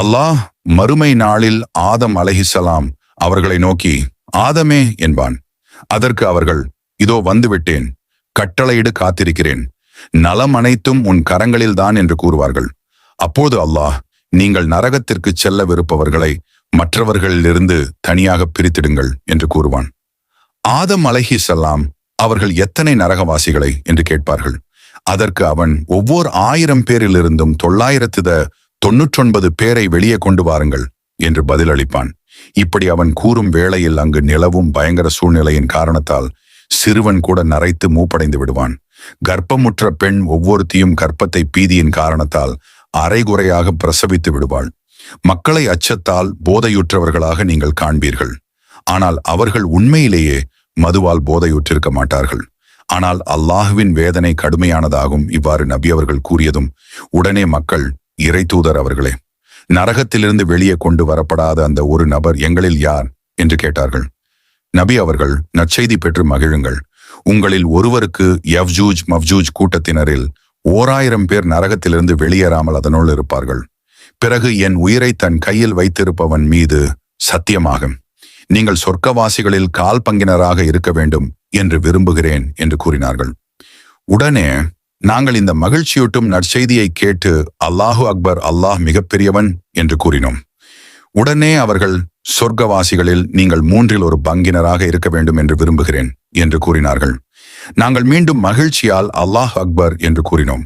அல்லாஹ் மறுமை நாளில் ஆதம் அலஹிசலாம் அவர்களை நோக்கி ஆதமே என்பான். அதற்கு அவர்கள் இதோ வந்துவிட்டேன் கட்டளையிடு காத்திருக்கிறேன் நலம் அனைத்தும் உன் கரங்களில்தான் என்று கூறுவார்கள். அப்போது அல்லாஹ் நீங்கள் நரகத்திற்கு செல்ல விருப்பவர்களை மற்றவர்களிலிருந்து தனியாக பிரித்திடுங்கள் என்று கூறுவான். ஆதம் அலைஹிஸ்ஸலாம் அவர்கள் எத்தனை நரகவாசிகளை? என்று கேட்பார்கள். அதற்கு அவன் ஒவ்வொரு ஆயிரம் பேரிலிருந்தும் தொள்ளாயிரத்து தொன்னூற்றொன்பது பேரை வெளியே கொண்டு வாருங்கள் என்று பதிலளிப்பான். இப்படி அவன் கூறும் வேளையில் அங்கு நிலவும் பயங்கர சூழ்நிலையின் காரணத்தால் சிறுவன் கூட நரைத்து மூப்படைந்து விடுவான். கர்ப்பமுற்ற பெண் ஒவ்வொருத்தியும் கர்ப்பத்தை பீதியின் காரணத்தால் அரைகுறையாக பிரசவித்து விடுவாள். மக்களை அச்சத்தால் போதையுற்றவர்களாக நீங்கள் காண்பீர்கள். ஆனால் அவர்கள் உண்மையிலேயே மதுவால் போதையுற்றிருக்க மாட்டார்கள். ஆனால் அல்லாஹுவின் வேதனை கடுமையானதாகும் இவ்வாறு நபி அவர்கள் கூறியதும் உடனே மக்கள் இறைத்தூதர் அவர்களே நரகத்திலிருந்து வெளியே கொண்டு வரப்படாத அந்த ஒரு நபர் எங்களில் யார்? என்று கேட்டார்கள். நபி அவர்கள் நற்செய்தி பெற்று மகிழுங்கள். உங்களில் ஒருவருக்கு யவ்ஜூஜ் மவ்ஜூஜ் கூட்டத்தினரில் ஓராயிரம் பேர் நரகத்திலிருந்து வெளியேறாமல் அதனுள் இருப்பார்கள். பிறகு என் உயிரை தன் கையில் வைத்திருப்பவன் மீது சத்தியமாகும். நீங்கள் சொர்க்கவாசிகளில் கால் பங்கினராக இருக்க வேண்டும் என்று விரும்புகிறேன் என்று கூறினார்கள். உடனே நாங்கள் இந்த மகிழ்ச்சியூட்டும் நற்செய்தியை கேட்டு அல்லாஹு அக்பர் அல்லாஹ் மிகப்பெரியவன் என்று கூறினோம். உடனே அவர்கள் சொர்க்கவாசிகளில் நீங்கள் மூன்றில் ஒரு பங்கினராக இருக்க வேண்டும் என்று விரும்புகிறேன் என்று கூறினார்கள். நாங்கள் மீண்டும் மகிழ்ச்சியால் அல்லாஹ் அக்பர் என்று கூறினோம்.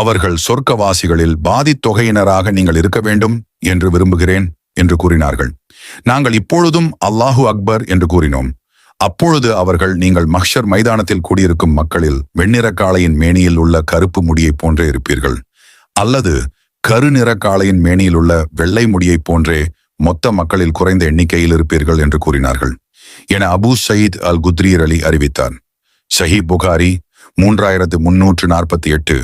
அவர்கள் சொர்க்கவாசிகளில் பாதித்தொகையினராக நீங்கள் இருக்க வேண்டும் என்று விரும்புகிறேன் என்று கூறினார்கள். நாங்கள் இப்பொழுதும் அல்லாஹு அக்பர் என்று கூறினோம். அப்பொழுது அவர்கள் நீங்கள் மஹ்ஷர் மைதானத்தில் கூடியிருக்கும் மக்களில் வெண்ணிற காளையின் மேனியில் உள்ள கருப்பு முடியை போன்றே இருப்பீர்கள். அல்லது கருநிற காளையின் மேனியில் உள்ள வெள்ளை முடியைப் போன்றே மொத்த மக்களில் குறைந்த எண்ணிக்கையில் இருப்பீர்கள் என்று கூறினார்கள். என அபு சயீத் அல் குத்ரீர் அலி அறிவித்தார். ஷஹீப் புகாரி மூன்றாயிரத்து முன்னூற்று நாற்பத்தி எட்டு.